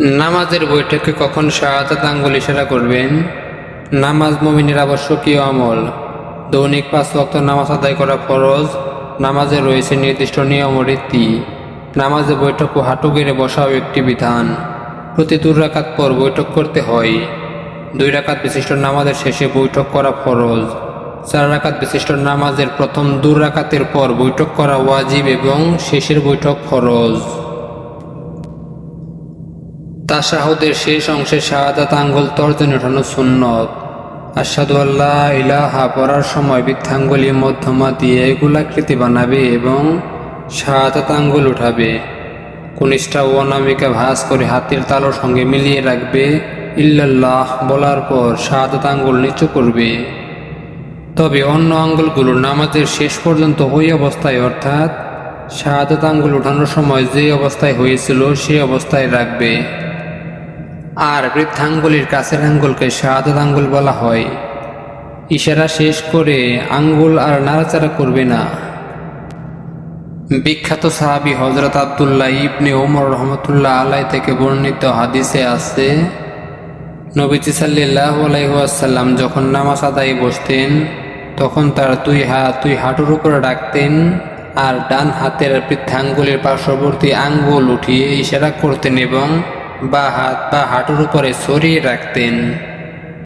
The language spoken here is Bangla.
নামাজের বৈঠকে কখন শাহাদাত আঙ্গুল ইশারা করবেন? নামাজ মমিনের আবশ্যকীয় আমল। দৈনিক পাঁচ ওয়াক্ত নামাজ আদায় করা ফরজ। নামাজে রয়েছে নির্দিষ্ট নিয়ম ও রীতি। নামাজে বৈঠক ও হাঁটু গেড়ে বসাও একটি বিধান। প্রতি দু রাকাত পর বৈঠক করতে হয়। দুই রাকাত বিশিষ্ট নামাজের শেষে বৈঠক করা ফরজ। চার রাকাত বিশিষ্ট নামাজের প্রথম দু রাকাতের পর বৈঠক করা ওয়াজিব এবং শেষের বৈঠক ফরজ। তাশাহুদের শেষ অংশে শাহাদাত আঙ্গুল তর্জনী ওঠানো সুন্নত। আসাদু আল্লাহ ইলাহা পড়ার সময় বৃদ্ধাঙ্গুলি মধ্যমা দিয়ে গোলাকৃতি বানাবে এবং শাহাদাত আঙ্গুল উঠাবে। কনিষ্ঠা ও অনামিকা ভাঁজ করে হাতের তালুর সঙ্গে মিলিয়ে রাখবে। ইল্লাল্লাহ বলার পর শাহাদাত আঙ্গুল নিচু করবে। তবে অন্য আঙ্গুলগুলো নামাজের শেষ পর্যন্ত ওই অবস্থায় অর্থাৎ শাহাদাত আঙ্গুল উঠানোর সময় যে অবস্থায় হয়েছিল সেই অবস্থায় রাখবে। আর বৃদ্ধাঙ্গুলির কাছের আঙ্গুলকে শাহাদাত আঙ্গুল বলা হয়। ইশারা শেষ করে আঙ্গুল আর নাড়াচাড়া করবে না। বিখ্যাত সাহাবি হজরত আবদুল্লাহ ইবনে ওমর রহমতুল্লাহ আলাই থেকে বর্ণিত হাদিসে আছে নবীজি সাল্লাহ আলাইসাল্লাম যখন নামাজ আদায়ে বসতেন, তখন তার দুই হাত দুই হাঁটুর উপরে রাখতেন আর ডান হাতের বৃদ্ধাঙ্গুলের পার্শ্ববর্তী আঙ্গুল উঠিয়ে ইশারা করতেন এবং বা হাত বা হাঁটুর উপরে সরিয়ে রাখতেন।